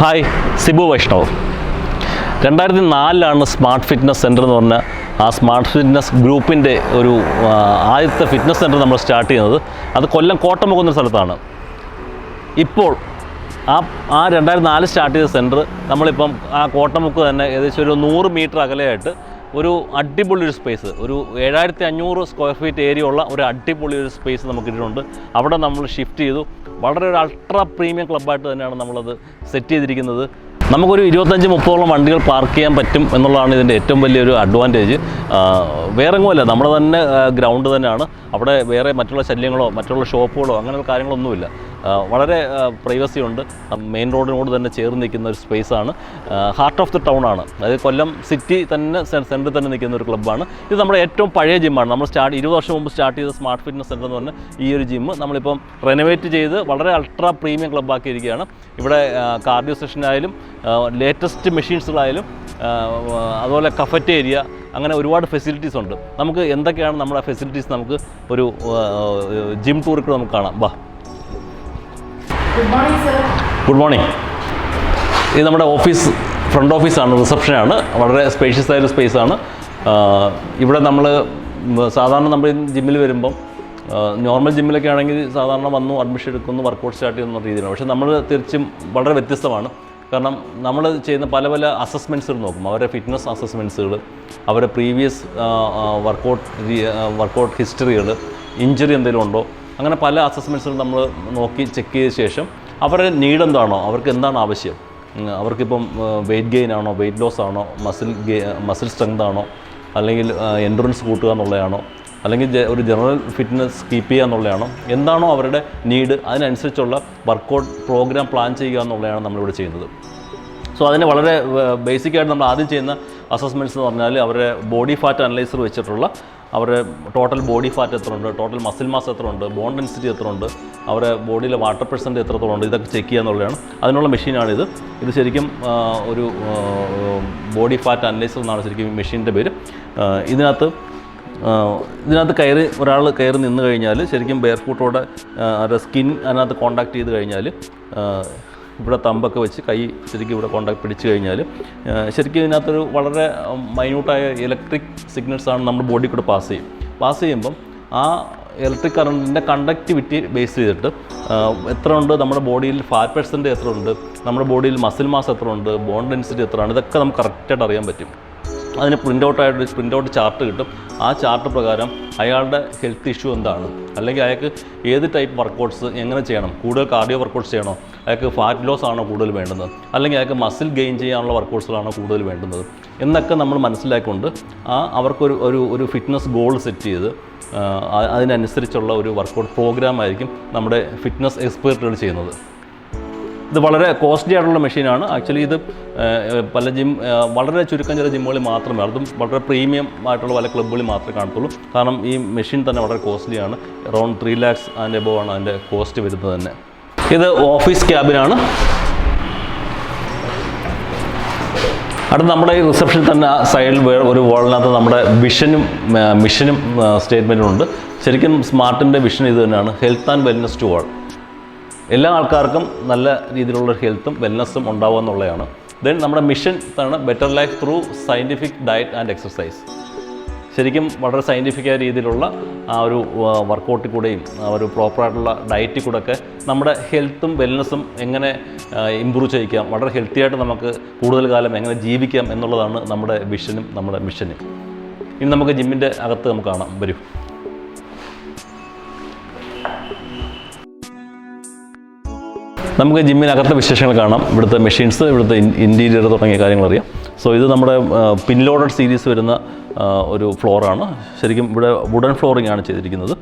Hi Sibu Vaishnav. രണ്ടായിരത്തി നാലിലാണ് smart fitness centre എന്ന് പറഞ്ഞ ആ സ്മാർട്ട് ഫിറ്റ്നസ് ഗ്രൂപ്പിന്റെ ഒരു ആദ്യത്തെ ഫിറ്റ്നസ് സെന്റർ നമ്മൾ സ്റ്റാർട്ട് ചെയ്യുന്നത്. അത് കൊല്ലം കോട്ടമുക്ക് എന്ന സ്ഥലത്താണ്. ഇപ്പോൾ ആ ആ രണ്ടായിരത്തി നാല് സ്റ്റാർട്ട് ചെയ്ത സെന്റർ നമ്മളിപ്പം ആ കോട്ടമുക്ക് തന്നെ ഏകദേശം ഒരു നൂറ് മീറ്റർ അകലെയായിട്ട് ഒരു അടിപൊളി ഒരു സ്പേസ് ഒരു ഏഴായിരത്തി അഞ്ഞൂറ് സ്ക്വയർ ഫീറ്റ് ഏരിയ ഉള്ള ഒരു അടിപൊളി ഒരു സ്പേസ് നമുക്ക് ഇട്ടിട്ടുണ്ട് അവിടെ നമ്മൾ ഷിഫ്റ്റ് ചെയ്തു. വളരെ ഒരു അൾട്രാ പ്രീമിയം ക്ലബ്ബായിട്ട് തന്നെയാണ് നമ്മളത് സെറ്റ് ചെയ്തിരിക്കുന്നത്. നമുക്കൊരു ഇരുപത്തഞ്ച് മുപ്പതോളം വണ്ടികൾ പാർക്ക് ചെയ്യാൻ പറ്റും എന്നുള്ളതാണ് ഇതിന്റെ ഏറ്റവും വലിയൊരു അഡ്വാന്റേജ് വേറെ എങ്ങുമല്ല നമ്മുടെ തന്നെ ഗ്രൗണ്ട് തന്നെയാണ്. അവിടെ വേറെ മറ്റുള്ള ശല്യങ്ങളോ മറ്റുള്ള ഷോപ്പുകളോ അങ്ങനെയുള്ള കാര്യങ്ങളൊന്നുമില്ല. വളരെ പ്രൈവസി ഉണ്ട്. മെയിൻ റോഡിനോട് തന്നെ ചേർന്ന് നിൽക്കുന്ന ഒരു സ്പേസാണ് ഹാർട്ട് ഓഫ് ദി ടൗൺ ആണ്. അതായത് കൊല്ലം സിറ്റി തന്നെ സെന്ററിൽ തന്നെ നിൽക്കുന്ന ഒരു ക്ലബ്ബാണ് ഇത് നമ്മുടെ ഏറ്റവും പഴയ ജിമ്മാണ് നമ്മൾ സ്റ്റാർട്ട് ഇരുപത് വർഷം മുമ്പ് സ്റ്റാർട്ട് ചെയ്ത സ്മാർട്ട് ഫിറ്റ്നസ് സെന്റർ എന്ന് പറഞ്ഞ ഈ ഒരു ജിമ്മ് നമ്മളിപ്പം റെനോവേറ്റ് ചെയ്ത് വളരെ അൾട്രാ പ്രീമിയം ക്ലബ്ബാക്കിയിരിക്കുകയാണ് ഇവിടെ കാർഡിയോ സെഷനായാലും ലേറ്റസ്റ്റ് മെഷീൻസുകളായാലും അതുപോലെ കഫറ്റ് ഏരിയ അങ്ങനെ ഒരുപാട് ഫെസിലിറ്റീസ് ഉണ്ട്. നമുക്ക് എന്തൊക്കെയാണ് നമ്മുടെ ഫെസിലിറ്റീസ് നമുക്ക് ഒരു ജിം ടൂറിൽ കൂടെ നമുക്ക് കാണാം. ബാ good morning sir good morning ഇത് നമ്മുടെ ഓഫീസ് ഫ്രണ്ട് ഓഫീസാണ് റിസപ്ഷനാണ് വളരെ സ്പേഷ്യസ് ആയൊരു സ്പേസാണ് ഇവിടെ നമ്മൾ സാധാരണ നമ്മൾ ജിമ്മിൽ വരുമ്പം നോർമൽ ജിമ്മിലൊക്കെ ആണെങ്കിൽ സാധാരണ വന്നു അഡ്മിഷൻ എടുക്കുന്നു വർക്കൗട്ട് സ്റ്റാർട്ട് ചെയ്യുന്ന രീതിയിലാണ്. പക്ഷേ നമ്മൾ തിരിച്ചും വളരെ വ്യത്യസ്തമാണ്. കാരണം നമ്മൾ ചെയ്യുന്ന പല പല അസസ്മെന്റ്സുകൾ നോക്കും. അവരുടെ ഫിറ്റ്നസ് അസസ്മെന്റ്സുകൾ അവരുടെ പ്രീവിയസ് വർക്കൗട്ട് വർക്കൗട്ട് ഹിസ്റ്ററികൾ ഇഞ്ചുറി എന്തെങ്കിലും ഉണ്ടോ അങ്ങനെ പല അസസ്മെന്റ്സുകൾ നമ്മൾ നോക്കി ചെക്ക് ചെയ്ത ശേഷം അവരുടെ നീഡ് എന്താണോ അവർക്ക് എന്താണ് ആവശ്യം? അവർക്കിപ്പം വെയിറ്റ് ഗെയിൻ ആണോ വെയിറ്റ് ലോസ് ആണോ മസിൽ ഗെ മസിൽ സ്ട്രെങ്ത് ആണോ അല്ലെങ്കിൽ എൻഡുറൻസ് കൂട്ടുക എന്നുള്ളതാണോ അല്ലെങ്കിൽ ഒരു ജനറൽ ഫിറ്റ്നസ് കീപ്പ് ചെയ്യുക എന്നുള്ളതാണോ? എന്താണോ അവരുടെ നീഡ് അതിനനുസരിച്ചുള്ള വർക്കൗട്ട് പ്രോഗ്രാം പ്ലാൻ ചെയ്യുക എന്നുള്ളതാണ് നമ്മളിവിടെ ചെയ്യുന്നത്. സോ അതിന് വളരെ ബേസിക്കായിട്ട് നമ്മൾ ആദ്യം ചെയ്യുന്ന അസസ്മെന്റ്സ് എന്ന് പറഞ്ഞാൽ അവരുടെ ബോഡി ഫാറ്റ് അനലൈസർ വെച്ചിട്ടുള്ള അവരുടെ ടോട്ടൽ ബോഡി ഫാറ്റ് എത്ര ഉണ്ട് ടോട്ടൽ മസിൽ മാസ് എത്ര ഉണ്ട് ബോൺ ഡെൻസിറ്റി എത്ര ഉണ്ട് അവരുടെ ബോഡിയിലെ വാട്ടർ പെർസെന്റ് എത്രത്തോളം ഉണ്ട് ഇതൊക്കെ ചെക്ക് ചെയ്യുക എന്നുള്ളതാണ്. അതിനുള്ള മെഷീനാണ് ഇത് ശരിക്കും ഒരു ബോഡി ഫാറ്റ് അനലൈസർ എന്നാണ് ശരിക്കും മെഷീന്റെ പേര്. ഇതിനകത്ത് ഇതിനകത്ത് കയറി ഒരാൾ കയറി നിന്ന് കഴിഞ്ഞാൽ ശരിക്കും ബെയർ ഫൂട്ടോടെ അവരുടെ സ്കിൻ അതിനകത്ത് കോണ്ടാക്ട് ചെയ്ത് കഴിഞ്ഞാൽ ഇവിടെ തമ്പൊക്കെ വെച്ച് കൈ ശരിക്കും ഇവിടെ കോണ്ടാക്ട് പിടിച്ച് കഴിഞ്ഞാൽ ശരിക്കും ഇതിനകത്തൊരു വളരെ മൈന്യൂട്ടായ ഇലക്ട്രിക് സിഗ്നൽസാണ് നമ്മുടെ ബോഡി കൂടെ പാസ് ചെയ്യും. പാസ് ചെയ്യുമ്പം ആ ഇലക്ട്രിക് കറണ്ടിന്റെ കണ്ടക്ടിവിറ്റി ബേസ് ചെയ്തിട്ട് എത്ര ഉണ്ട് നമ്മുടെ ബോഡിയിൽ ഫാറ്റ് പെർസെന്റ് എത്ര ഉണ്ട് നമ്മുടെ ബോഡിയിൽ മസിൽ മാസ് എത്ര ഉണ്ട് ബോൺ ഡെൻസിറ്റി എത്രയാണ് ഇതൊക്കെ നമുക്ക് കറക്റ്റായിട്ട് അറിയാൻ പറ്റും. അതിന് പ്രിന്റ് ഔട്ട് ഔട്ടായിട്ട് പ്രിന്റ് ഔട്ട് ചാർട്ട് കിട്ടും. ആ ചാർട്ട് പ്രകാരം അയാളുടെ ഹെൽത്ത് ഇഷ്യൂ എന്താണ്? അല്ലെങ്കിൽ അയാൾക്ക് ഏത് ടൈപ്പ് വർക്കൗട്ട്സ് എങ്ങനെ ചെയ്യണം? കൂടുതൽ കാർഡിയോ വർക്കൗട്ട്സ് ചെയ്യണോ? അയാൾക്ക് ഫാറ്റ് ലോസ് ആണോ കൂടുതൽ വേണ്ടുന്നത്? അല്ലെങ്കിൽ അയാൾക്ക് മസിൽ ഗെയിൻ ചെയ്യാനുള്ള വർക്കൗട്ട്സുകളാണോ കൂടുതൽ വേണ്ടുന്നത്? എന്നൊക്കെ നമ്മൾ മനസ്സിലാക്കിക്കൊണ്ട് ആ അവർക്കൊരു ഒരു ഒരു ഫിറ്റ്നസ് ഗോൾ സെറ്റ് ചെയ്ത് അതിനനുസരിച്ചുള്ള ഒരു വർക്കൗട്ട് പ്രോഗ്രാം ആയിരിക്കും നമ്മുടെ ഫിറ്റ്നസ് എക്സ്പേർട്ടുകൾ ചെയ്യുന്നത്. ഇത് വളരെ കോസ്റ്റ്ലി ആയിട്ടുള്ള മെഷീനാണ്. ആക്ച്വലി ഇത് പല ജിം വളരെ ചുരുക്കം ചില ജിമ്മുകളിൽ മാത്രമേ അതും വളരെ പ്രീമിയം ആയിട്ടുള്ള പല ക്ലബ്ബുകളിൽ മാത്രമേ കാണത്തുള്ളൂ. കാരണം ഈ മെഷീൻ തന്നെ വളരെ കോസ്റ്റ്ലിയാണ് അറൗണ്ട് ത്രീ ലാക്സ് അതിന്റെ എബോവ് ആണ് അതിന്റെ കോസ്റ്റ് വരുന്നത് തന്നെ. ഇത് ഓഫീസ് ക്യാബിനാണ്. അടുത്ത നമ്മുടെ ഈ റിസപ്ഷനിൽ തന്നെ സൈഡിൽ വേറെ ഒരു വാളിനകത്ത് നമ്മുടെ വിഷനും മിഷനും സ്റ്റേറ്റ്മെന്റും ഉണ്ട്. ശരിക്കും സ്മാർട്ടിന്റെ വിഷൻ ഇത് തന്നെയാണ്. Health and wellness to all എല്ലാ ആൾക്കാർക്കും നല്ല രീതിയിലുള്ള ഹെൽത്തും വെൽനസ്സും ഉണ്ടാവുക എന്നുള്ളതാണ്. ദെൻ നമ്മുടെ മിഷൻ ആണ് better life through scientific diet and exercise ശരിക്കും വളരെ സയന്റിഫിക്കായ രീതിയിലുള്ള ആ ഒരു വർക്കൗട്ടിൽ കൂടെയും ആ ഒരു പ്രോപ്പറായിട്ടുള്ള ഡയറ്റിൽ കൂടെ ഒക്കെ നമ്മുടെ ഹെൽത്തും വെൽനസ്സും എങ്ങനെ ഇമ്പ്രൂവ് ചെയ്യിക്കാം വളരെ ഹെൽത്തി ആയിട്ട് നമുക്ക് കൂടുതൽ കാലം എങ്ങനെ ജീവിക്കാം എന്നുള്ളതാണ് നമ്മുടെ വിഷനും നമ്മുടെ മിഷനും ഇനി നമുക്ക് ജിമ്മിന്റെ അകത്ത് നമുക്ക് കാണാം. വരൂ. നമുക്ക് ജിമ്മിനകത്തെ വിശേഷങ്ങൾ കാണാം. ഇവിടുത്തെ മെഷീൻസ് ഇവിടുത്തെ ഇന്റീരിയർ തുടങ്ങിയ കാര്യങ്ങൾ അറിയാം. സോ ഇത് നമ്മുടെ പിൻലോഡഡ് സീരീസ് വരുന്ന ഒരു ഫ്ലോറാണ് ശരിക്കും ഇവിടെ വുഡൻ ഫ്ലോറിംഗ് ആണ് ചെയ്തിരിക്കുന്നത്.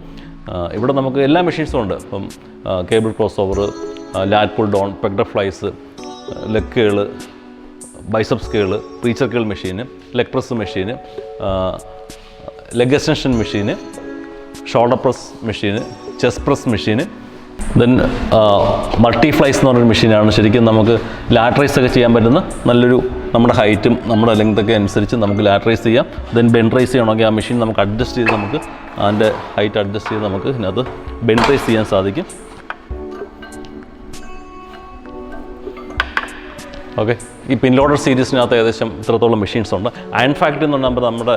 ഇവിടെ നമുക്ക് എല്ലാ മെഷീൻസും ഉണ്ട്. ഇപ്പം cable cross over lat pull down pec deck flies ലെക്കുകൾ biceps curl preacher curl machine leg press machine leg extension machine shoulder press machine chest press machine then multi flies എന്ന് പറഞ്ഞൊരു മെഷീനാണ് ശരിക്കും നമുക്ക് ലാട്രൈസ് ഒക്കെ ചെയ്യാൻ പറ്റുന്ന നല്ലൊരു നമ്മുടെ ഹൈറ്റും നമ്മുടെ ലെങ്തൊക്കെ അനുസരിച്ച് നമുക്ക് ലാട്രൈസ് ചെയ്യാം. ദെൻ ബെൻഡ്രൈസ് ചെയ്യണമെങ്കിൽ ആ മെഷീൻ നമുക്ക് അഡ്ജസ്റ്റ് ചെയ്ത് നമുക്ക് അതിന്റെ ഹൈറ്റ് അഡ്ജസ്റ്റ് ചെയ്ത് നമുക്ക് ഇതിനകത്ത് ബെൻഡ്രൈസ് ചെയ്യാൻ സാധിക്കും. ഓക്കെ ഈ പിൻലോഡർ സീരീസിനകത്ത് ഏകദേശം ഇത്രത്തോളം മെഷീൻസ് ഉണ്ട്. അയൺ ഫാക്ടറി എന്ന് പറയുമ്പോൾ നമ്മുടെ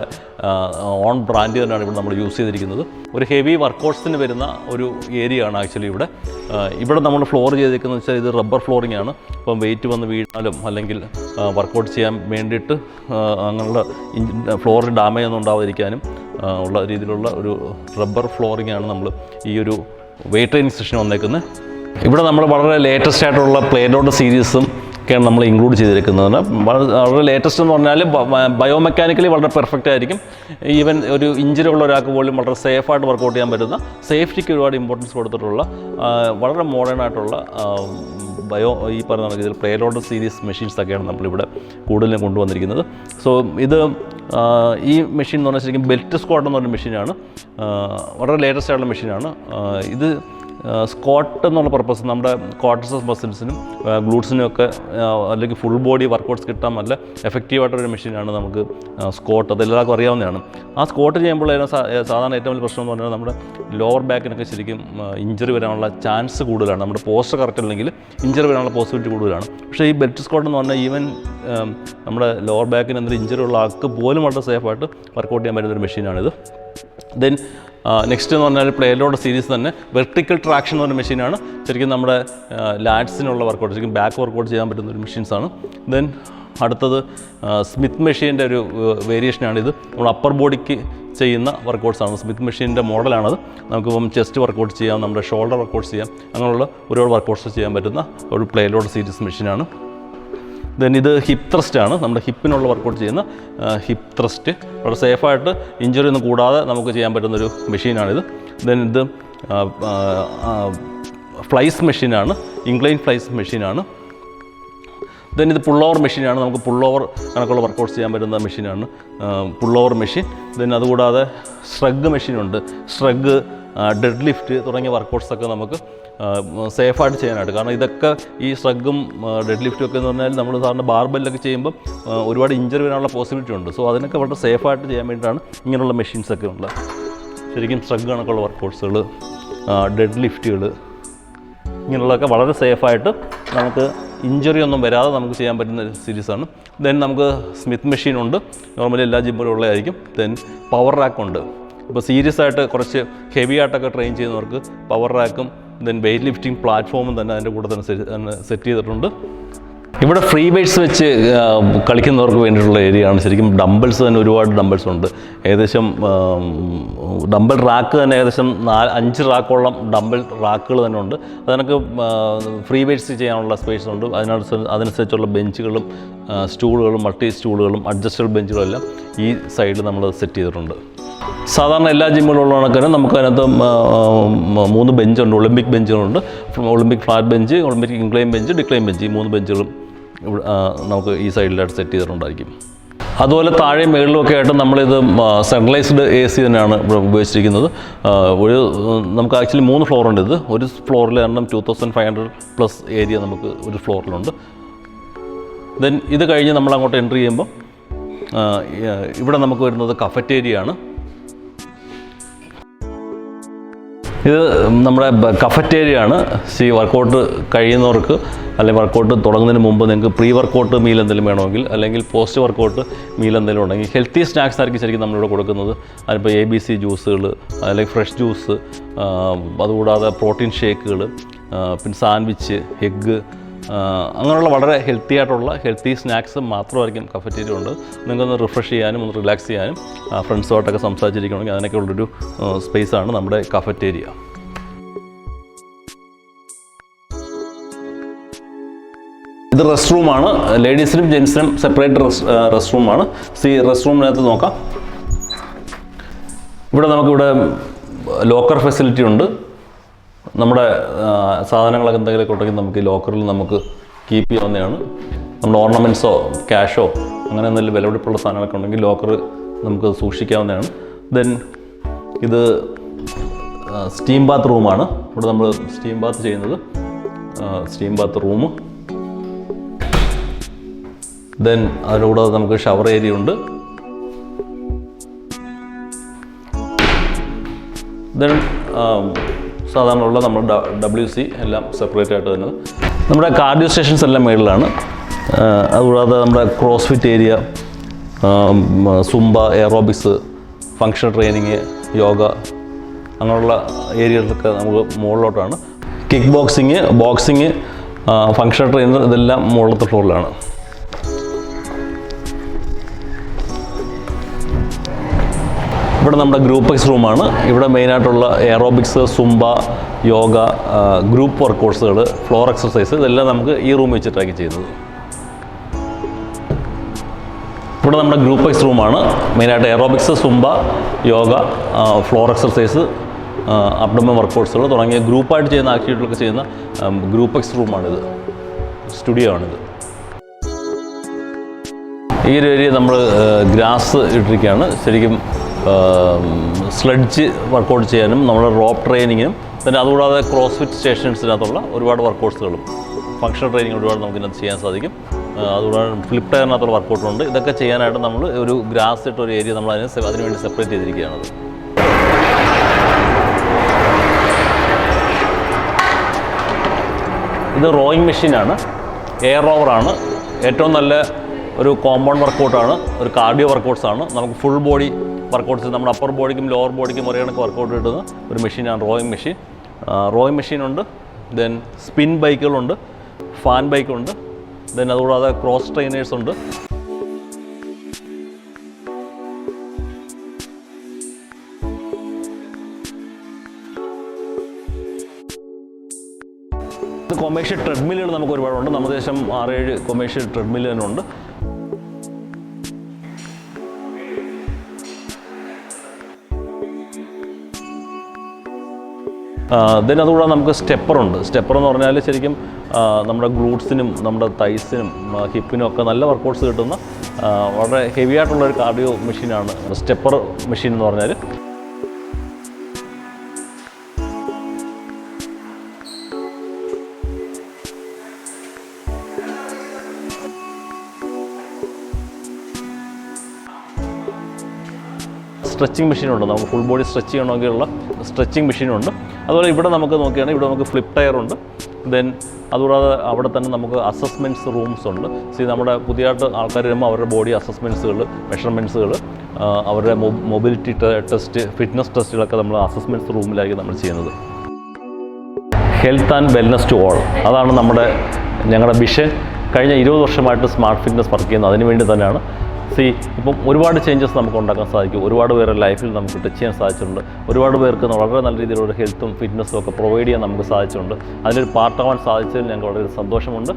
ഓൺ ബ്രാൻഡ് തന്നെയാണ് ഇവിടെ നമ്മൾ യൂസ് ചെയ്തിരിക്കുന്നത്. ഒരു ഹെവി വർക്കൗട്ട്സിന് വരുന്ന ഒരു ഏരിയ ആണ് ആക്ച്വലി ഇവിടെ. ഇവിടെ നമ്മൾ ഫ്ലോർ ചെയ്തിരിക്കുന്നത് വെച്ചാൽ ഇത് റബ്ബർ ഫ്ലോറിംഗ് ആണ്. ഇപ്പം വെയിറ്റ് വന്ന് വീണാലും അല്ലെങ്കിൽ വർക്കൗട്ട് ചെയ്യാൻ വേണ്ടിയിട്ട് അങ്ങനെയുള്ള ഫ്ലോറിന് ഡാമേജ് ഒന്നും ഉണ്ടാവാതിരിക്കാനും ഉള്ള രീതിയിലുള്ള ഒരു റബ്ബർ ഫ്ലോറിംഗ് ആണ് നമ്മൾ ഈ ഒരു വെയിറ്റ് ട്രെയിനിങ് സെഷൻ വന്നേക്കുന്നത്. ഇവിടെ നമ്മൾ വളരെ ലേറ്റസ്റ്റ് ആയിട്ടുള്ള പ്ലേ ഡോട്ട് സീരീസും ഒക്കെയാണ് നമ്മൾ ഇൻക്ലൂഡ് ചെയ്തിരിക്കുന്നത്. വളരെ ലേറ്റസ്റ്റ് എന്ന് പറഞ്ഞാൽ ബയോമെക്കാനിക്കലി വളരെ പെർഫെക്റ്റ് ആയിരിക്കും. ഈവൻ ഒരു ഇഞ്ചുറി ഉള്ള ഒരാൾക്ക് പോലും വളരെ സേഫായിട്ട് വർക്കൗട്ട് ചെയ്യാൻ പറ്റുന്ന സേഫ്റ്റിക്ക് ഒരുപാട് ഇമ്പോർട്ടൻസ് കൊടുത്തിട്ടുള്ള വളരെ മോഡേൺ ആയിട്ടുള്ള ബയോ ഈ പറഞ്ഞ രീതിയിൽ പ്ലേലോഡ് സീരീസ് മെഷീൻസ് ഒക്കെയാണ് നമ്മളിവിടെ കൂടുതലും കൊണ്ടുവന്നിരിക്കുന്നത്. സോ ഇത് ഈ മെഷീൻ എന്ന് പറഞ്ഞാൽ ശരിക്കും ബെൽറ്റ് സ്ക്വാഡ് എന്ന് പറഞ്ഞ മെഷീനാണ് വളരെ ലേറ്റസ്റ്റ് ആയിട്ടുള്ള മെഷീനാണ് ഇത് സ്ക്വാട്ട് എന്നുള്ള പർപ്പസ് നമ്മുടെ ക്വാർട്ടേഴ്സസ് മസിൽസിനും ഗ്ലൂട്ട്സിനും ഒക്കെ അല്ലെങ്കിൽ ഫുൾ ബോഡി വർക്കൗട്ട്സ് കിട്ടാൻ നല്ല എഫക്റ്റീവായിട്ടൊരു മെഷീനാണ് നമുക്ക് സ്കോട്ട് അത് എല്ലാവർക്കും അറിയാവുന്നതാണ്. ആ സ്കോട്ട് ചെയ്യുമ്പോൾ സാധാരണ ഏറ്റവും വലിയ പ്രശ്നം എന്ന് പറഞ്ഞാൽ നമ്മുടെ ലോവർ ബാക്കിനൊക്കെ ശരിക്കും ഇഞ്ചറി വരാനുള്ള ചാൻസ് കൂടുതലാണ്. നമ്മുടെ പോസ്റ്റർ കറക്റ്റ് അല്ലെങ്കിൽ ഇഞ്ചറി വരാനുള്ള പോസിബിലിറ്റി കൂടുതലാണ്. പക്ഷേ ഈ ബെൽറ്റ് സ്കോട്ട് എന്ന് പറഞ്ഞാൽ ഈവൻ നമ്മുടെ ലോവർ ബാക്കിന് എന്തെങ്കിലും ഇഞ്ചറി ഉള്ള ആൾക്ക് പോലും വളരെ സേഫായിട്ട് വർക്കൗട്ട് ചെയ്യാൻ പറ്റുന്ന ഒരു മെഷീനാണിത് ദെൻ നെക്സ്റ്റ് എന്ന് പറഞ്ഞാൽ പ്ലേലോഡ് സീരീസ് തന്നെ വെർട്ടിക്കൽ ട്രാക്ഷൻ എന്ന് പറഞ്ഞ മെഷീനാണ് ശരിക്കും നമ്മുടെ ലാറ്റ്സിനുള്ള വർക്കൗട്ട് ശരിക്കും ബാക്ക് വർക്കൗട്ട് ചെയ്യാൻ പറ്റുന്ന ഒരു മെഷീൻസാണ് ദെൻ അടുത്തത് സ്മിത്ത് മെഷീന്റെ ഒരു വേരിയേഷനാണിത് നമ്മൾ അപ്പർ ബോഡിക്ക് ചെയ്യുന്ന വർക്കൗട്ട്സ് ആണ്. സ്മിത്ത് മെഷീന്റെ മോഡലാണത് നമുക്കിപ്പം ചെസ്റ്റ് വർക്കൗട്ട് ചെയ്യാം നമ്മുടെ ഷോൾഡർ വർക്കൗട്ട്സ് ചെയ്യാം അങ്ങനെയുള്ള ഒരുപാട് വർക്കൗട്ട്സ് ചെയ്യാൻ പറ്റുന്ന ഒരു പ്ലേലോഡ് സീരീസ് മെഷീനാണ് ദെൻ ഇത് ഹിപ്പ് ത്രസ്റ്റ് ആണ്. നമ്മുടെ ഹിപ്പിനുള്ള വർക്കൗട്ട് ചെയ്യുന്ന ഹിപ്പ് ത്രസ്റ്റ് വളരെ സേഫായിട്ട് ഇഞ്ചുറി ഒന്നും കൂടാതെ നമുക്ക് ചെയ്യാൻ പറ്റുന്നൊരു മെഷീനാണിത് ദെൻ ഇത് ഫ്ലൈസ് മെഷീനാണ് ഇംഗ്ലൈൻ ഫ്ലൈസ് മെഷീനാണ് ദെൻ ഇത് പുൾ ഓവർ മെഷീനാണ് നമുക്ക് പുൾ ഓവർ കണക്കുള്ള വർക്കൗട്ട്സ് ചെയ്യാൻ പറ്റുന്ന മെഷീനാണ് പുൾ ഓവർ മെഷീൻ ദെൻ അതുകൂടാതെ സ്ട്രഗ് മെഷീനുണ്ട് സ്ട്രഗ് ഡെഡ് ലിഫ്റ്റ് തുടങ്ങിയ വർക്കൗട്ട്സൊക്കെ നമുക്ക് സേഫായിട്ട് ചെയ്യാനായിട്ട്. കാരണം ഇതൊക്കെ ഈ സ്ട്രഗും ഡെഡ് ലിഫ്റ്റും ഒക്കെ എന്ന് പറഞ്ഞാൽ നമ്മൾ സാറിന് ബാർബെല്ലൊക്കെ ചെയ്യുമ്പോൾ ഒരുപാട് ഇഞ്ചറി വരാനുള്ള പോസിബിലിറ്റി ഉണ്ട്. സോ അതിനൊക്കെ വളരെ സേഫായിട്ട് ചെയ്യാൻ വേണ്ടിയിട്ടാണ് ഇങ്ങനെയുള്ള മെഷീൻസ് ഒക്കെ ഉള്ളത്. ശരിക്കും സ്ട്രഗ് കണക്കുള്ള വർക്കൗട്ട്സുകൾ ഡെഡ് ലിഫ്റ്റുകൾ ഇങ്ങനെയുള്ളതൊക്കെ വളരെ സേഫായിട്ട് നമുക്ക് ഇഞ്ചറി ഒന്നും വരാതെ നമുക്ക് ചെയ്യാൻ പറ്റുന്ന സീരീസാണ് ദെൻ നമുക്ക് സ്മിത്ത് മെഷീൻ ഉണ്ട്. നോർമലി എല്ലാ ജിമ്മിലും ഉള്ളതായിരിക്കും. ദെൻ പവർ റാക്ക് ഉണ്ട്. ഇപ്പോൾ സീരിയസ് ആയിട്ട് കുറച്ച് ഹെവി ആയിട്ടൊക്കെ ട്രെയിൻ ചെയ്യുന്നവർക്ക് പവർ റാക്കും ദെൻ വെയിറ്റ് ലിഫ്റ്റിംഗ് പ്ലാറ്റ്ഫോമും തന്നെ അതിന്റെ കൂടെ തന്നെ സെറ്റ് ചെയ്തിട്ടുണ്ട്. ഇവിടെ ഫ്രീ വെയ്റ്റ്സ് വെച്ച് കളിക്കുന്നവർക്ക് വേണ്ടിയിട്ടുള്ള ഏരിയ ആണ് ശരിക്കും ഡംബിൾസ് തന്നെ ഒരുപാട് ഡംബിൾസ് ഉണ്ട്. ഏകദേശം ഡംബിൾ റാക്ക് തന്നെ ഏകദേശം നാല് അഞ്ച് റാക്കോളം ഡംബിൾ റാക്കുകൾ തന്നെ ഉണ്ട്. അതിനൊക്കെ ഫ്രീ വെയ്റ്റ്സ് ചെയ്യാനുള്ള സ്പേസ് ഉണ്ട്. അതിനനുസരിച്ച് അതിനനുസരിച്ചുള്ള ബെഞ്ചുകളും സ്റ്റൂളുകളും മൾട്ടി സ്റ്റൂളുകളും അഡ്ജസ്റ്റബിൾ ബെഞ്ചുകളും എല്ലാം ഈ സൈഡിൽ നമ്മൾ സെറ്റ് ചെയ്തിട്ടുണ്ട്. സാധാരണ എല്ലാ ജിമ്മുകളുള്ള കണക്കിന് നമുക്കതിനകത്ത് മൂന്ന് ബെഞ്ചുണ്ട് Olympic ബെഞ്ചുകളുണ്ട് Olympic flat bench Olympic incline bench decline bench ഈ മൂന്ന് ബെഞ്ചുകളും നമുക്ക് ഈ സൈഡിലായിട്ട് സെറ്റ് ചെയ്തിട്ടുണ്ടായിരിക്കും. അതുപോലെ താഴെ മേളിലും ഒക്കെ ആയിട്ട് നമ്മളിത് സെൻട്രലൈസ്ഡ് എ സി തന്നെയാണ് ഉപയോഗിച്ചിരിക്കുന്നത്. ഒരു നമുക്ക് ആക്ച്വലി മൂന്ന് ഫ്ലോർ ഉണ്ട് ഇത്. ഒരു ഫ്ലോറിൽ കാരണം two thousand five hundred plus area നമുക്ക് ഒരു ഫ്ലോറിലുണ്ട് ദെൻ ഇത് കഴിഞ്ഞ് നമ്മൾ അങ്ങോട്ട് എൻട്രി ചെയ്യുമ്പോൾ ഇവിടെ നമുക്ക് വരുന്നത് കഫറ്റേരിയ ആണ്. ഇത് നമ്മുടെ കഫറ്റേരിയ ആണ് സി വർക്കൗട്ട് കഴിയുന്നവർക്ക് അല്ലെങ്കിൽ വർക്കൗട്ട് തുടങ്ങുന്നതിന് മുമ്പ് നിങ്ങൾക്ക് പ്രീ വർക്കൗട്ട് മീൽ എന്തെങ്കിലും വേണമെങ്കിൽ അല്ലെങ്കിൽ പോസ്റ്റ് വർക്കൗട്ട് മീൽ എന്തെങ്കിലും ഉണ്ടെങ്കിൽ ഹെൽത്തി സ്നാക്സ് ആയിരിക്കും ശരിക്കും നമ്മളിവിടെ കൊടുക്കുന്നത്. അതിപ്പോൾ എ ബി സി ജ്യൂസുകൾ അല്ലെങ്കിൽ ഫ്രഷ് ജ്യൂസ് അതുകൂടാതെ പ്രോട്ടീൻ ഷേക്കുകൾ പിന്നെ സാൻഡ്വിച്ച് എഗ്ഗ് അങ്ങനെയുള്ള വളരെ ഹെൽത്തി ആയിട്ടുള്ള ഹെൽത്തി സ്നാക്സ് മാത്രമായിരിക്കും കഫറ്റേരിയ ഉണ്ട് നിങ്ങൾക്കൊന്ന് റിഫ്രഷ് ചെയ്യാനും ഒന്ന് റിലാക്സ് ചെയ്യാനും ഫ്രണ്ട്സുമായിട്ടൊക്കെ സംസാരിച്ചിരിക്കണമെങ്കിൽ അതിനൊക്കെ ഉള്ളൊരു സ്പേസാണ് നമ്മുടെ കഫറ്റേരിയ ഇത് റെസ്റ്റ് റൂമാണ് ലേഡീസിനും ജെൻസിനും സെപ്പറേറ്റ് റെസ്റ്റ് റൂമാണ് സി റെസ്റ്റ് റൂമിനകത്ത് നോക്കാം. ഇവിടെ നമുക്കിവിടെ ലോക്കർ ഫെസിലിറ്റി ഉണ്ട്. നമ്മുടെ സാധനങ്ങളൊക്കെ എന്തെങ്കിലും ഉണ്ടെങ്കിൽ നമുക്ക് ലോക്കറിൽ നമുക്ക് കീപ്പ് ചെയ്യാവുന്നതാണ്. നമ്മുടെ ഓർണമെന്റ്സോ ക്യാഷോ അങ്ങനെ എന്തെങ്കിലും വിലപിടിപ്പുള്ള സാധനങ്ങളൊക്കെ ഉണ്ടെങ്കിൽ ലോക്കർ നമുക്ക് സൂക്ഷിക്കാവുന്നതാണ്. ദെൻ ഇത് സ്റ്റീം ബാത്ത് റൂമാണ് ഇവിടെ നമ്മൾ സ്റ്റീം ബാത്ത് ചെയ്യുന്നത്. സ്റ്റീം ബാത്ത് റൂം ദെൻ അതിലൂടെ നമുക്ക് ഷവർ ഏരിയ ഉണ്ട്. ദെൻ സാധാരണ ഉള്ള നമ്മുടെ ഡബ്ല്യു സി എല്ലാം സെപ്പറേറ്റ് ആയിട്ട് തന്നെ. നമ്മുടെ കാർഡിയോ സ്റ്റേഷൻസ് എല്ലാം മേളിലാണ്. അതുകൂടാതെ നമ്മുടെ cross fit area Zumba aerobics function training yoga അങ്ങനെയുള്ള ഏരിയകളൊക്കെ നമുക്ക് മുകളിലോട്ടാണ്. Kick boxing boxing function trainer ഇതെല്ലാം മുകളിലത്തെ ഫ്ലോറിലാണ് ഇവിടെ നമ്മുടെ ഗ്രൂപ്പ് എക്സ് റൂമാണ് ഇവിടെ മെയിനായിട്ടുള്ള എയറോബിക്സ് സുംബ യോഗ ഗ്രൂപ്പ് വർക്കൗട്ട്സുകൾ ഫ്ലോർ എക്സസൈസ് ഇതെല്ലാം നമുക്ക് ഈ റൂം വെച്ചിട്ടാക്കി ചെയ്യുന്നത്. ഇവിടെ നമ്മുടെ ഗ്രൂപ്പ് എക്സ് റൂമാണ് മെയിനായിട്ട് aerobics Zumba yoga floor exercise abdomen വർക്കൗട്ട്സുകൾ തുടങ്ങിയ ഗ്രൂപ്പായിട്ട് ചെയ്യുന്ന ആക്ടിവിറ്റികളൊക്കെ ചെയ്യുന്ന ഗ്രൂപ്പ് എക്സ് റൂമാണിത് സ്റ്റുഡിയോ ആണിത്. ഈ ഒരു ഏരിയ നമ്മൾ ഗ്രാസ് ഇട്ടിരിക്കുകയാണ്. ശരിക്കും സ്ലെഡ്ജ് വർക്കൗട്ട് ചെയ്യാനും നമ്മുടെ റോപ്പ് ട്രെയിനിങ്ങിനും പിന്നെ അതുകൂടാതെ ക്രോസ് ഫിറ്റ് സ്റ്റേഷൻസിനകത്തുള്ള ഒരുപാട് വർക്കൗട്ട്സുകളും ഫങ്ഷണൽ ട്രെയിനിങ് ഒരുപാട് നമുക്ക് ഇതിനകത്ത് ചെയ്യാൻ സാധിക്കും. അതുകൂടാതെ ഫ്ലിപ്പ് ടയറിനകത്തുള്ള വർക്കൗട്ടുണ്ട് ഇതൊക്കെ ചെയ്യാനായിട്ട് നമ്മൾ ഒരു ഗ്രാസ് ഇട്ട ഒരു ഏരിയ നമ്മൾ അതിന് അതിനുവേണ്ടി സെപ്പറേറ്റ് ചെയ്തിരിക്കുകയാണത് ഇത് റോയിങ് മെഷീനാണ് എയർ റോവറാണ് ഏറ്റവും നല്ല ഒരു കോമ്പൗണ്ട് വർക്കൗട്ടാണ് ഒരു കാർഡിയോ വർക്കൗട്ട്സ് ആണ്. നമുക്ക് ഫുൾ ബോഡി വർക്കൗട്ട്സ് നമ്മുടെ അപ്പർ ബോഡിക്കും ലോവർ ബോഡിക്കും ഒരേ കണക്ക് വർക്കൗട്ട് കിട്ടുന്ന ഒരു മെഷീനാണ് റോയിങ് മെഷീൻ റോയിങ് മെഷീനുണ്ട് ദെൻ സ്പിൻ ബൈക്കുകളുണ്ട് ഫാൻ ബൈക്കുണ്ട് ദെൻ അതുകൂടാതെ ക്രോസ് ട്രെയിനേഴ്സ് ഉണ്ട്. കൊമേഴ്ഷ്യൽ ട്രെഡ്മില്ലുകൾ നമുക്ക് ഒരുപാടുണ്ട്. നമ്മുടെ ദേശം ആറേഴ് കൊമേഴ്ഷ്യൽ ട്രെഡ്മില്ല് തന്നെ ഉണ്ട്. ദെൻ അതുകൂടാതെ നമുക്ക് സ്റ്റെപ്പറുണ്ട് സ്റ്റെപ്പർ എന്ന് പറഞ്ഞാൽ ശരിക്കും നമ്മുടെ ഗ്ലൂട്ട്സിനും നമ്മുടെ തൈസിനും ഹിപ്പിനും ഒക്കെ നല്ല വർക്കൗട്ട്സ് കിട്ടുന്ന വളരെ ഹെവി ആയിട്ടുള്ള ഒരു കാർഡിയോ മെഷീനാണ് സ്റ്റെപ്പർ മെഷീൻ എന്ന് പറഞ്ഞാൽ സ്ട്രെച്ചിങ് മെഷീനുണ്ട്. നമുക്ക് ഫുൾ ബോഡി സ്ട്രെച്ച് ചെയ്യണമെങ്കിലുള്ള സ്ട്രെച്ചിങ് മെഷീനുണ്ട്. അതുപോലെ ഇവിടെ നമുക്ക് നോക്കുകയാണെങ്കിൽ ഇവിടെ നമുക്ക് ഫ്ലിപ്പ് ടയർ ഉണ്ട്. ദെൻ അതുകൂടാതെ അവിടെ തന്നെ നമുക്ക് അസസ്മെന്റ്സ് റൂംസ് ഉണ്ട്. സി നമ്മുടെ പുതിയതായിട്ട് ആൾക്കാർ വരുമ്പോൾ അവരുടെ ബോഡി അസസ്മെന്റ്സുകൾ മെഷർമെന്റ്സുകൾ അവരുടെ മൊബിലിറ്റി ടെസ്റ്റ് ഫിറ്റ്നസ് ടെസ്റ്റുകളൊക്കെ നമ്മൾ അസസ്മെന്റ്സ് റൂമിലായിരിക്കും നമ്മൾ ചെയ്യുന്നത്. Health and wellness to all അതാണ് നമ്മുടെ ഞങ്ങളുടെ വിഷൻ കഴിഞ്ഞ ഇരുപത് വർഷമായിട്ട് സ്മാർട്ട് ഫിറ്റ്നസ് വർക്ക് ചെയ്യുന്നത്. അതിനുവേണ്ടി തന്നെയാണ് സി ഇപ്പം ഒരുപാട് ചേഞ്ചസ് നമുക്ക് ഉണ്ടാക്കാൻ സാധിക്കും. ഒരുപാട് പേരുടെ ലൈഫിൽ നമുക്ക് ടച്ച് ചെയ്യാൻ സാധിച്ചിട്ടുണ്ട്. ഒരുപാട് പേർക്ക് വളരെ നല്ല രീതിയിലുള്ള ഹെൽത്തും ഫിറ്റ്നസ്സും ഒക്കെ പ്രൊവൈഡ് ചെയ്യാൻ നമുക്ക് സാധിച്ചിട്ടുണ്ട്. അതിലൊരു പാർട്ടാവാൻ സാധിച്ചതിൽ ഞങ്ങൾക്ക് വളരെ സന്തോഷമുണ്ട്.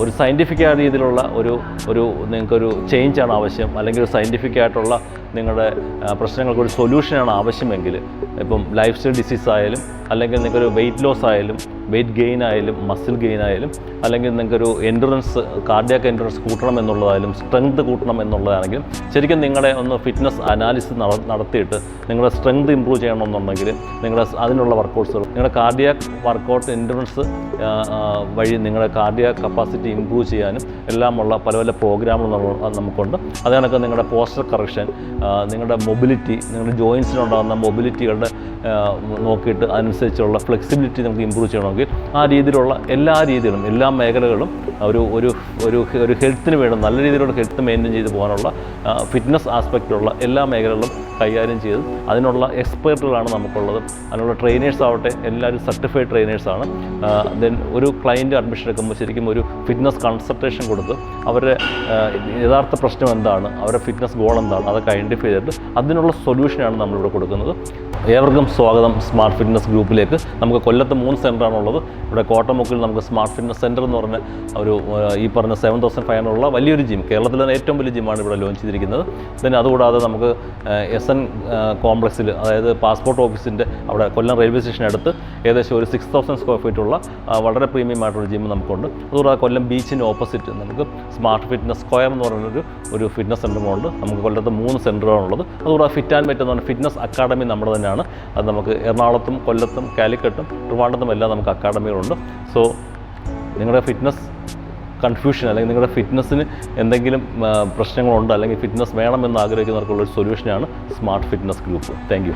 ഒരു സയന്റിഫിക് ആയ രീതിയിലുള്ള ഒരു ഒരു നിങ്ങൾക്കൊരു ചേഞ്ചാണ് ആവശ്യം. അല്ലെങ്കിൽ ഒരു സയന്റിഫിക് ആയിട്ടുള്ള നിങ്ങളുടെ പ്രശ്നങ്ങൾക്ക് ഒരു സൊല്യൂഷനാണ് ആവശ്യമെങ്കിൽ ഇപ്പം ലൈഫ് സ്റ്റൈൽ ഡിസീസ് ആയാലും അല്ലെങ്കിൽ നിങ്ങൾക്കൊരു വെയിറ്റ് ലോസ് ആയാലും വെയിറ്റ് ഗെയിൻ ആയാലും മസിൽ ഗെയിൻ ആയാലും അല്ലെങ്കിൽ നിങ്ങൾക്കൊരു എൻഡുറൻസ് കാർഡിയാക്ക് എൻഡുറൻസ് കൂട്ടണം എന്നുള്ളതായാലും സ്ട്രെങ്ത് കൂട്ടണം എന്നുള്ളതാണെങ്കിലും ശരിക്കും നിങ്ങളുടെ ഒന്ന് ഫിറ്റ്നസ് അനാലിസിസ് നടത്തിയിട്ട് നിങ്ങളുടെ സ്ട്രെങ്ത് ഇമ്പ്രൂവ് ചെയ്യണമെന്നുണ്ടെങ്കിൽ നിങ്ങളുടെ അതിനുള്ള വർക്കൗട്ട്സുകൾ നിങ്ങളുടെ കാർഡിയാക്ക് വർക്കൗട്ട് എൻഡുറൻസ് വഴി നിങ്ങളുടെ കാർഡിയാക്ക് കപ്പാസിറ്റി ഇമ്പ്രൂവ് ചെയ്യാനും എല്ലാമുള്ള പല പല പ്രോഗ്രാമുകൾ നമുക്കുണ്ട്. അത് കണക്ക് നിങ്ങളുടെ പോസ്റ്റർ കറക്ഷൻ നിങ്ങളുടെ മൊബിലിറ്റി നിങ്ങളുടെ ജോയിൻസിനുണ്ടാകുന്ന മൊബിലിറ്റികളുടെ നോക്കിയിട്ട് അതനുസരിച്ചുള്ള ഫ്ലെക്സിബിലിറ്റി നമുക്ക് ഇമ്പ്രൂവ് ചെയ്യണമെങ്കിൽ ആ രീതിയിലുള്ള എല്ലാ രീതികളും എല്ലാ മേഖലകളും ഒരു ഒരു ഒരു ഒരു ഹെൽത്തിന് വേണ്ട നല്ല രീതിയിലുള്ള ഹെൽത്ത് മെയിന്റെയിൻ ചെയ്ത് പോകാനുള്ള ഫിറ്റ്നസ് ആസ്പെക്റ്റുള്ള എല്ലാ മേഖലകളും കൈകാര്യം ചെയ്ത് അതിനുള്ള എക്സ്പേർട്ടുകളാണ് നമുക്കുള്ളത്. അതിനുള്ള ട്രെയിനേഴ്സ് ആവട്ടെ എല്ലാവരും സർട്ടിഫൈഡ് ട്രെയിനേഴ്സാണ് ദെൻ ഒരു ക്ലയന്റ് അഡ്മിഷൻ എടുക്കുമ്പോൾ ശരിക്കും ഒരു ഫിറ്റ്നസ് കൺസൾട്ടേഷൻ കൊടുത്ത് അവരുടെ യഥാർത്ഥ പ്രശ്നം എന്താണ് അവരുടെ ഫിറ്റ്നസ് ഗോൾ എന്താണ് അതൊക്കെ ഐഡന്റിഫൈ ചെയ്തിട്ട് അതിനുള്ള സൊല്യൂഷനാണ് നമ്മളിവിടെ കൊടുക്കുന്നത്. ഏവർക്കും സ്വാഗതം. സ്മാർട്ട് ഫിറ്റ്നസ് ഗ്രൂപ്പിലേക്ക് നമുക്ക് കൊല്ലത്ത് മൂന്ന് സെന്ററാണുള്ളത് ഇവിടെ കോട്ടമുക്കിൽ നമുക്ക് സ്മാർട്ട് ഫിറ്റ്നസ് സെന്റർ എന്ന് പറഞ്ഞ ഒരു ഈ പറഞ്ഞ സെവൻ തൗസൻഡ് ഫൈവ് ഹൺഡ്രഡുള്ള വലിയൊരു ജിം കേരളത്തിലെ തന്നെ ഏറ്റവും വലിയ ജിമ്മാണ് ഇവിടെ ലോഞ്ച് ചെയ്തിരിക്കുന്നത്. പിന്നെ അതുകൂടാതെ നമുക്ക് എസ് എൻ കോംപ്ലക്സിൽ അതായത് പാസ്പോർട്ട് ഓഫീസിന്റെ അവിടെ കൊല്ലം റെയിൽവേ സ്റ്റേഷൻ അടുത്ത് ഏകദേശം ഒരു സിക്സ് തൗസൻഡ് സ്ക്വയർ ഫീറ്റുള്ള വളരെ പ്രീമിയം ആയിട്ടുള്ള ജിം നമുക്കുണ്ട്. അതുകൂടാതെ കൊല്ലം ബീച്ചിന് ഓപ്പോസിറ്റ് നമുക്ക് സ്മാർട്ട് ഫിറ്റ്നസ് സ്ക്വയർ എന്ന് പറയുന്നൊരു ഒരു ഫിറ്റ്നസ് സെന്ററുമുണ്ട് നമുക്ക് കൊല്ലത്ത് മൂന്ന് സെന്ററുകളുള്ളത് അതുകൂടാതെ ഫിറ്റ് ആൻഡ് മെറ്റ് എന്ന് പറഞ്ഞാൽ ഫിറ്റ്നസ് അക്കാഡമി നമ്മുടെ തന്നെയാണ്. അത് നമുക്ക് എറണാകുളത്തും കൊല്ലത്തും കാലിക്കട്ടും ട്രിവാണ്ടത്തും എല്ലാം നമുക്ക് അക്കാഡമികളുണ്ട്. സോ നിങ്ങളുടെ ഫിറ്റ്നസ് കൺഫ്യൂഷൻ അല്ലെങ്കിൽ നിങ്ങളുടെ ഫിറ്റ്നസ്സിന് എന്തെങ്കിലും പ്രശ്നങ്ങളുണ്ട് അല്ലെങ്കിൽ ഫിറ്റ്നസ് വേണമെന്ന് ആഗ്രഹിക്കുന്നവർക്കുള്ള ഒരു സൊല്യൂഷനാണ് സ്മാർട്ട് ഫിറ്റ്നസ് ഗ്രൂപ്പ്. താങ്ക്